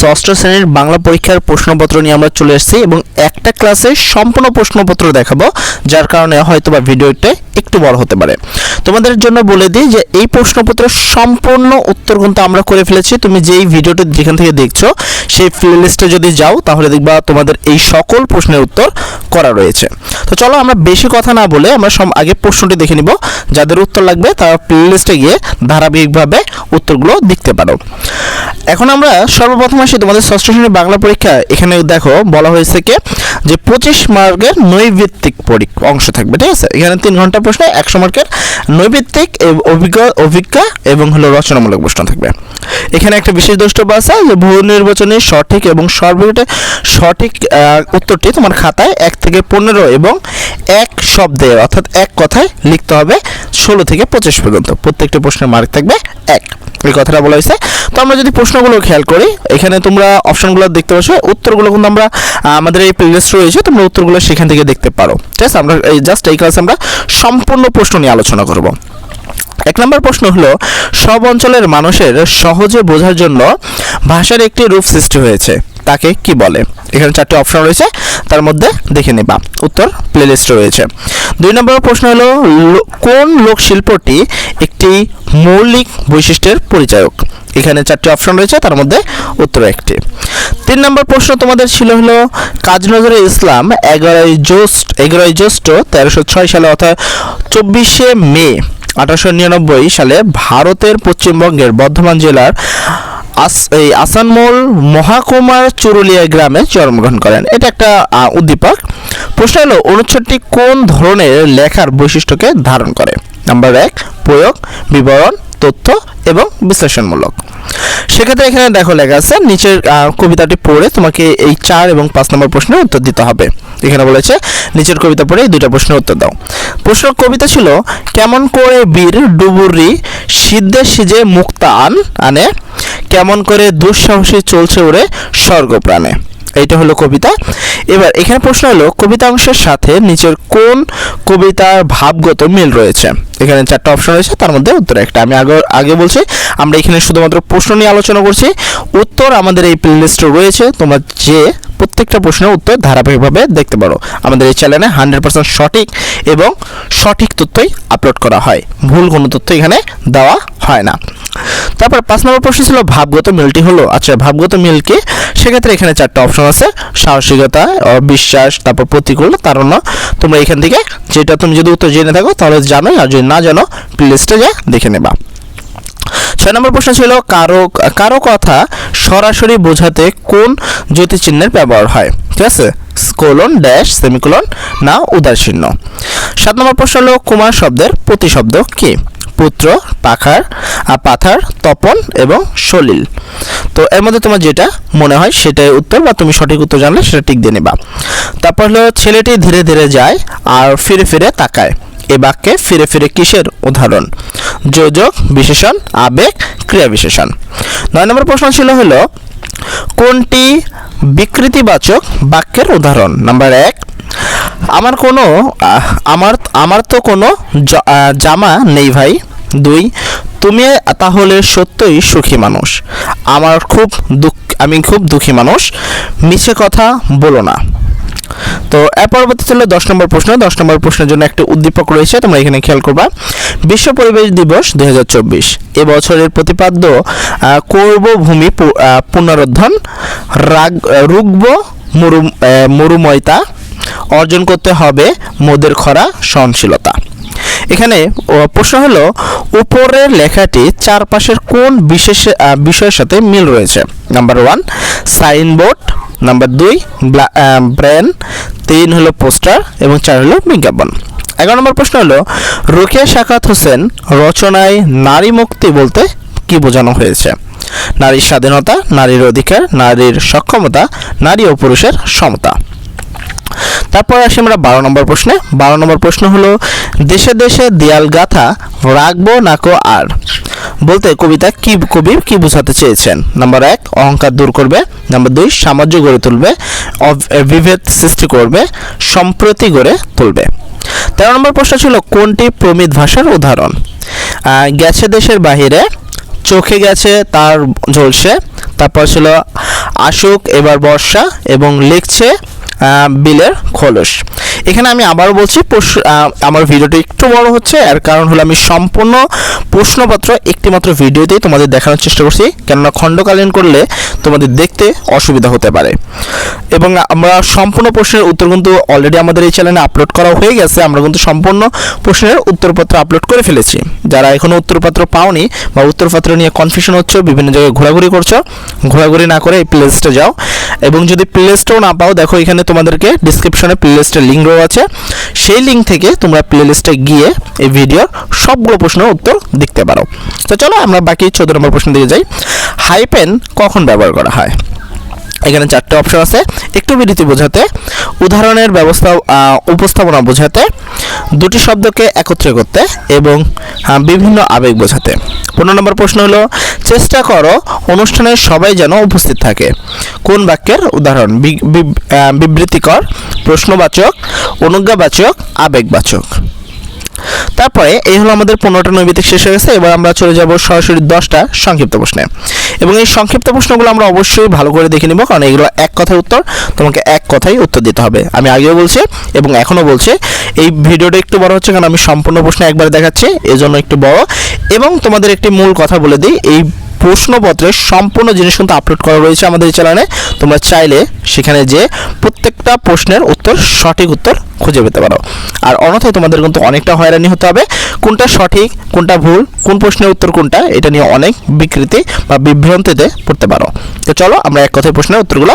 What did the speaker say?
ষষ্ঠ শ্রেণির বাংলা পরীক্ষার প্রশ্নপত্র নিয়ে আমরা চলে এসেছি এবং একটা ক্লাসে সম্পূর্ণ প্রশ্নপত্র দেখাবো, যার কারণে হয়তো বা ভিডিওটা একটু বড় হতে পারে। তোমাদের জন্য বলে দিই যে এই প্রশ্নপত্রের সম্পূর্ণ উত্তর কিন্তু আমরা করে ফেলেছি। তুমি যেই ভিডিওটা যেখান থেকে দেখছ, সেই প্লেলিস্টে যদি যাও, তাহলে দেখবা তোমাদের এই সকল প্রশ্নের উত্তর করা রয়েছে। তো চলো আমরা বেশি কথা না বলে আমরা সব আগে প্রশ্নটি দেখে নিব। যাদের উত্তর লাগবে, তারা প্লেলিস্টে গিয়ে ধারাবাহিকভাবে উত্তরগুলো দেখতে পারো। এখন আমরা সর্বপ্রথম আসি তোমাদের ষষ্ঠ শ্রেণির বাংলা পরীক্ষা। এখানে দেখো, বলা হয়েছে কি? যে পঁচিশ মার্কের নৈভিত্তিক পরীক্ষা অংশ থাকবে, ঠিক আছে? এখানে তিন ঘণ্টা প্রশ্নে, একশো মার্কের নৈভিত্তিক অভিজ্ঞ, অভিজ্ঞা এবং হলো রচনামূলক প্রশ্ন থাকবে। এখানে একটা বিশেষ দ্রষ্টব্য আছে যে বহু নির্বাচনী সঠিক এবং সর্বটা সঠিক উত্তরটি তোমার খাতায় এক থেকে পনেরো এবং এক শব্দে, অর্থাৎ এক কথায় লিখতে হবে। ষোলো থেকে পঁচিশ পর্যন্ত। প্রত্যেকটা প্রশ্নের মার্ক থাকবে এক। এই কথাটা বলা হয়েছে। তো আমরা যদি প্রশ্নগুলো খেয়াল করি, এখানে তোমরা অপশনগুলো দেখতে পাচ্ছ উত্তরগুলো কিন্তু আমরা আমাদের এই প্লেলিস্ট রয়েছে, তোমরা উত্তরগুলো সেখান থেকে দেখতে পারো। ঠিক আছে? আমরা এই জাস্ট এই ক্লাসে আমরা সম্পূর্ণ প্রশ্ন নিয়ে আলোচনা করব। এক নম্বর প্রশ্ন হলো, সব অঞ্চলের মানুষের সহজে বোঝার জন্য ভাষার একটি রূপ সৃষ্টি হয়েছে। তাকে কি বলে? এখানে চারটি অপশন রয়েছে, তার মধ্যে দেখে নেবা। উত্তর প্লেলিস্ট রয়েছে। দুই নম্বর প্রশ্ন হলো কোন লোকশিল্পটি একটি মৌলিক বৈশিষ্ট্যের পরিচায়ক? এখানে চারটি অপশন রয়েছে, তার মধ্যে উত্তর একটি। তিন নম্বর প্রশ্ন তোমাদের ছিল হলো কাজী ইসলাম এগারোই জ্যৈষ্ঠ এগারোই জ্যৈষ্ঠ তেরোশো ছয় সালে অর্থাৎ চব্বিশে মে আঠারোশো নিরানব্বই সালে ভারতের পশ্চিমবঙ্গের বর্ধমান জেলার এই আসানমোল মহাকুমার চুরুলিয়া গ্রামে জন্মগ্রহণ করেন। এটা একটা উদ্দীপক। প্রশ্ন হলো, অনুচ্ছেদটি কোন ধরনের লেখার বৈশিষ্ট্যকে ধারণ করে? নাম্বার এক, প্রয়োগ, বিবরণ, তথ্য এবং বিশ্লেষণমূলক। সেক্ষেত্রে এখানে দেখো লেখা আছে, নিচের কবিতাটি পড়ে তোমাকে এই চার এবং পাঁচ নম্বর প্রশ্নের উত্তর দিতে হবে। এখানে বলেছে, নিচের কবিতা পড়ে দুইটা প্রশ্নের উত্তর দাও। প্রশ্ন কবিতা ছিল, কেমন করে বীর ডুবুরি সিদ্ধে সিজে মুক্তা আন আনে, কেমন করে দুঃসাহসী চলছে ওরে স্বর্গপ্রাণে। এইটা হলো কবিতা। এবার এখানে প্রশ্ন হলো কবিতা অংশের সাথে নিচের কোন কবিতার ভাবগত মিল রয়েছে? এখানে চারটা অপশন রয়েছে, তার মধ্যে উত্তর একটা। আমি আগে আগে বলছি, আমরা এখানে শুধুমাত্র প্রশ্ন নিয়ে আলোচনা করছি। উত্তর আমাদের এই প্লেলিস্টে রয়েছে, তোমরা যে প্রত্যেকটা প্রশ্নের উত্তর ধারাবাহিকভাবে দেখতে পারো। আমাদের এই চ্যানেলে হান্ড্রেড পার্সেন্ট সঠিক এবং সঠিক তথ্যই আপলোড করা হয়। ভুল কোনো তথ্য এখানে দেওয়া হয় না। তারপর পাঁচ নম্বর প্রশ্ন ছিল, ভাবগত মিলটি হলো? আচ্ছা ভাবগত মিলকে সেক্ষেত্রে এখানে চারটা অপশন আছে সাহসিকতা বিশ্বাস তারপর প্রতিকূল তারণ্য। তোমরা এখান থেকে যেটা তুমি যদি উত্তর জেনে থাকো তাহলে জানোই আর যদি না জানো প্লেলিস্টে যা দেখে নেবা। ছয় নম্বর প্রশ্ন ছিল কারও কারও কথা সরাসরি বোঝাতে কোন জ্যোতিচিহ্নের ব্যবহার হয়? ঠিক আছে? কোলন ড্যাশ সেমিকোলন না চিহ্ন। সাত নম্বর প্রশ্ন হলো কুমার শব্দের প্রতিশব্দ কি? পুত্র পাখার আহ, পাথার তপন এবং সলিল। তো এর মধ্যে তোমার যেটা মনে হয় সেটাই উত্তর বা তুমি সঠিক উত্তর জানলে সেটা টিক দিয়ে নেবা। তারপর হলো ছেলেটি ধীরে ধীরে যায় আর ফিরে ফিরে তাকায়। এ বাক্যে ফিরে ফিরে কিসের উদাহরণ? যোজক, বিশেষণ, আবেগ, ক্রিয়া বিশেষণ। নয় নম্বর প্রশ্ন ছিল হলো, কোনটি বিকৃতিবাচক বাক্যের উদাহরণ? নাম্বার এক, আমার কোনো আমার আমার তো কোনো জামা নেই ভাই। দুই, তুমি তাহলে সত্যই সুখী মানুষ। আমার খুব দুঃখ, আমি খুব দুঃখী মানুষ। মিছে কথা বলো না। তো এর পরবর্তী ছিল দশ নম্বর প্রশ্ন। দশ নম্বর প্রশ্নের জন্য একটা উদ্দীপক রয়েছে, তোমরা এখানে খেয়াল করবা। বিশ্ব পরিবেশ দিবস দুই হাজার চব্বিশ। এবছরের প্রতিপাদ্য করব ভূমি পুনরুদ্ধন, রাগ, রুগ্ব মরু মরুময়তা, অর্জন করতে হবে মোদের খরা সহনশীলতা। এখানে প্রশ্ন হলো, উপরের লেখাটি চারপাশের কোন বিশেষ বিষয়ের সাথে মিল রয়েছে? নাম্বার ওয়ান সাইনবোর্ড নাম্বার দুই ব্র্যান্ড তিন হলো পোস্টার এবং চার হলো বিজ্ঞাপন। এগারো নম্বর প্রশ্ন হলো রোকেয়া শাকাত হোসেন রচনায় নারী মুক্তি বলতে কি বোঝানো হয়েছে? নারীর স্বাধীনতা, নারীর অধিকার, নারীর সক্ষমতা, নারী ও পুরুষের সমতা। তারপর আসি আমরা বারো নম্বর প্রশ্নে। বারো নম্বর প্রশ্ন হলো, দেশে দেশে দেয়াল গাথা রাখব নাকো আর? বলতে কবিতা কি, কবি কি বোঝাতে চেয়েছেন? নাম্বার এক, অহংকার দূর করবে। নাম্বার দুই সামাজ্য গড়ে তুলবে। বিভেদ সৃষ্টি করবে। সম্প্রতি গড়ে তুলবে। তেরো নম্বর প্রশ্ন ছিল, কোনটি প্রমিত ভাষার উদাহরণ? গেছে দেশের বাহিরে, চোখে গেছে তার ঝলসে। তারপর ছিল আশুক এবার বর্ষা এবং লিখছে বিলের খোলস। এখানে আমি আবারও বলছি আমার ভিডিওটি একটু বড় হচ্ছে, এর কারণ হলো আমি সম্পূর্ণ প্রশ্নপত্র একটিমাত্র ভিডিওতেই তোমাদের দেখানোর চেষ্টা করছি, কেননা খণ্ডকালীন করলে তোমাদের দেখতে অসুবিধা হতে পারে। এবং আমরা সম্পূর্ণ প্রশ্নের উত্তর কিন্তু অলরেডি আমাদের এই চ্যানেলে আপলোড করা হয়ে গেছে, আমরা কিন্তু সম্পূর্ণ প্রশ্নের উত্তরপত্র আপলোড করে ফেলেছি। যারা এখনও উত্তরপত্র পাওনি বা উত্তরপত্র নিয়ে কনফিউশন হচ্ছে, বিভিন্ন জায়গায় ঘোরাঘুরি করছ, ঘোরাঘুরি না করে এই প্লে লিস্টে যাও। এবং যদি প্লে লিস্টও না পাও, দেখো এখানে তোমাদেরকে ডিসক্রিপশনে প্লে লিস্টের লিঙ্ক আছে। সেই লিঙ্ক থেকে তোমরা প্লে লিস্টে গিয়ে এই ভিডিওর সবগুলো প্রশ্নের উত্তর দেখতে পারো। তো চলো আমরা বাকি চোদ্দ নম্বর প্রশ্ন দিকে যাই। হাইপেন কখন ব্যবহার করা হয়? এখানে চারটে অপশন আছে। একটু বিরতি বোঝাতে, উদাহরণের ব্যবস্থা উপস্থাপনা বোঝাতে, দুটি শব্দকে একত্রে করতে এবং বিভিন্ন আবেগ বোঝাতে। পনেরো নম্বর প্রশ্ন হলো, চেষ্টা করো অনুষ্ঠানে সবাই যেন উপস্থিত থাকে। কোন বাক্যের উদাহরণ? বিবৃতিকর, প্রশ্নবাচক, অনুজ্ঞাবাচক, আবেগবাচক। তারপরে এই হলো আমাদের পনেরোটা নৈবিতিক শেষ হয়ে গেছে, এবার আমরা চলে যাব সরাসরি দশটা সংক্ষিপ্ত প্রশ্নে। এবং এই সংক্ষিপ্ত প্রশ্নগুলো আমরা অবশ্যই ভালো করে দেখে নিব, কারণ এগুলো এক কথায় উত্তর, তোমাকে এক কথাই উত্তর দিতে হবে। আমি আগেও বলছি এবং এখনও বলছি, এই ভিডিওটা একটু বড় হচ্ছে কারণ আমি সম্পূর্ণ প্রশ্ন একবারে দেখাচ্ছি, এজন্য একটু বড়। এবং তোমাদের একটি মূল কথা বলে দিই, এই প্রশ্নপত্রের সম্পূর্ণ জিনিস কিন্তু আপলোড করা রয়েছে আমাদের এই চ্যানেলে তোমরা চাইলে সেখানে যে প্রত্যেকটা প্রশ্নের উত্তর, সঠিক উত্তর খুঁজে পেতে পারো। আর অন্যথায় তোমাদের কিন্তু অনেকটা হয়রানি হতে হবে, কোনটা সঠিক, কোনটা ভুল, কোন প্রশ্নের উত্তর কোনটা, এটা নিয়ে অনেক বিকৃতি বা বিভ্রান্তিতে পড়তে পারো। তো চলো আমরা এক কথায় প্রশ্নের উত্তরগুলো